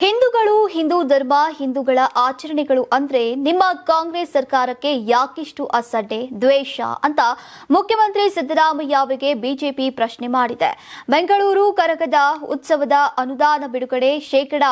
ಹಿಂದೂಗಳು, ಹಿಂದೂ ಧರ್ಮ, ಹಿಂದೂಗಳ ಆಚರಣೆಗಳು ಅಂದ್ರೆ ನಿಮ್ಮ ಕಾಂಗ್ರೆಸ್ ಸರ್ಕಾರಕ್ಕೆ ಯಾಕಿಷ್ಟು ಅಸಡ್ಡೆ, ದ್ವೇಷ ಅಂತ ಮುಖ್ಯಮಂತ್ರಿ ಸಿದ್ದರಾಮಯ್ಯ ಅವರಿಗೆ ಬಿಜೆಪಿ ಪ್ರಶ್ನೆ ಮಾಡಿದೆ. ಬೆಂಗಳೂರು ಕರಗದ ಉತ್ಸವದ ಅನುದಾನ ಬಿಡುಗಡೆ ಶೇಕಡಾ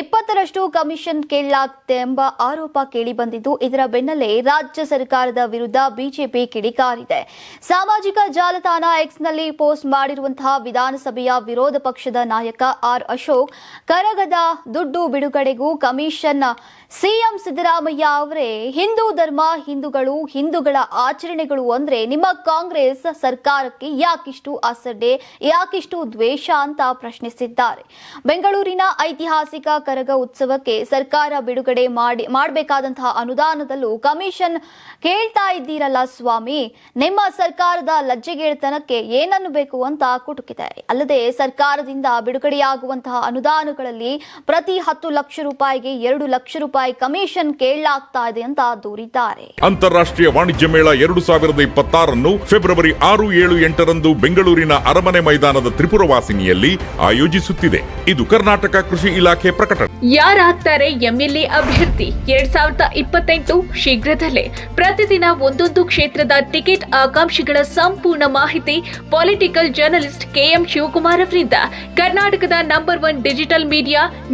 ಇಪ್ಪತ್ತರಷ್ಟು ಕಮಿಷನ್ ಕೇಳಲಾಗಿದೆ ಎಂಬ ಆರೋಪ ಕೇಳಿಬಂದಿದ್ದು ಇದರ ಬೆನ್ನಲ್ಲೇ ರಾಜ್ಯ ಸರ್ಕಾರದ ವಿರುದ್ಧ ಬಿಜೆಪಿ ಕಿಡಿಕಾರಿದೆ. ಸಾಮಾಜಿಕ ಜಾಲತಾಣ ಎಕ್ಸ್ನಲ್ಲಿ ಪೋಸ್ಟ್ ಮಾಡಿರುವಂತಹ ವಿಧಾನಸಭೆಯ ವಿರೋಧ ಪಕ್ಷದ ನಾಯಕ ಆರ್ ಅಶೋಕ್, ಕರಗದ ದುಡ್ಡು ಬಿಡುಗಡೆಗೂ ಕಮಿಷನ್. ಸಿಎಂ ಸಿದ್ದರಾಮಯ್ಯ ಅವರೇ, ಹಿಂದೂ ಧರ್ಮ, ಹಿಂದೂಗಳು, ಹಿಂದೂಗಳ ಆಚರಣೆಗಳು ಅಂದ್ರೆ ನಿಮ್ಮ ಕಾಂಗ್ರೆಸ್ ಸರ್ಕಾರಕ್ಕೆ ಯಾಕಿಷ್ಟು ಅಸಡ್ಡೆ, ಯಾಕಿಷ್ಟು ದ್ವೇಷ ಅಂತ ಪ್ರಶ್ನಿಸಿದ್ದಾರೆ. ಬೆಂಗಳೂರಿನ ಐತಿಹಾಸಿಕ ಕರಗ ಉತ್ಸವಕ್ಕೆ ಸರ್ಕಾರ ಬಿಡುಗಡೆ ಮಾಡಿ, ಮಾಡಬೇಕಾದಂತಹ ಅನುದಾನದಲ್ಲೂ ಕಮಿಷನ್ ಕೇಳ್ತಾ ಇದ್ದೀರಲ್ಲ ಸ್ವಾಮಿ. ನಿಮ್ಮ ಸರ್ಕಾರದ ಲಜ್ಜೆಗೇಳ್ತನಕ್ಕೆ ಏನನ್ನು ಬೇಕು ಅಂತ ಕುಟುಕಿದ್ದಾರೆ. ಅಲ್ಲದೆ ಸರ್ಕಾರದಿಂದ ಬಿಡುಗಡೆಯಾಗುವಂತಹ ಅನುದಾನಗಳಲ್ಲಿ ಪ್ರತಿ ಹತ್ತು ಲಕ್ಷ ರೂಪಾಯಿಗೆ ಎರಡು ಲಕ್ಷ ರೂಪಾಯಿ ಕಮಿಷನ್ ಕೇಳಲಾಗ್ತಾ ಇದೆ ಅಂತ ದೂರಿದ್ದಾರೆ. ಅಂತಾರಾಷ್ಟ್ರೀಯ ವಾಣಿಜ್ಯ ಮೇಳ ಎರಡು ಸಾವಿರದ ಇಪ್ಪತ್ತಾರನ್ನು ಫೆಬ್ರವರಿ ಆರು ಏಳು ಎಂಟರಂದು ಬೆಂಗಳೂರಿನ ಅರಮನೆ ಮೈದಾನದ ತ್ರಿಪುರವಾಸಿನಿಯಲ್ಲಿ ಆಯೋಜಿಸುತ್ತಿದೆ. ಇದು ಕರ್ನಾಟಕ ಕೃಷಿ ಇಲಾಖೆ ಪ್ರಕಟಣೆ. ಯಾರಾಗ್ತಾರೆ ಎಂಎಲ್ಎ ಅಭ್ಯರ್ಥಿ? ಎರಡ್ ಸಾವಿರದ ಇಪ್ಪತ್ತೆಂಟು ಶೀಘ್ರದಲ್ಲೇ ಪ್ರತಿದಿನ ಒಂದೊಂದು ಕ್ಷೇತ್ರದ ಟಿಕೆಟ್ ಆಕಾಂಕ್ಷಿಗಳ ಸಂಪೂರ್ಣ ಮಾಹಿತಿ ಪೊಲಿಟಿಕಲ್ ಜರ್ನಲಿಸ್ಟ್ ಕೆಎಂ ಶಿವಕುಮಾರ್ ಅವರಿಂದ. ಕರ್ನಾಟಕದ ನಂಬರ್ ಒನ್ ಡಿಜಿಟಲ್ ಮೀಡಿಯಾ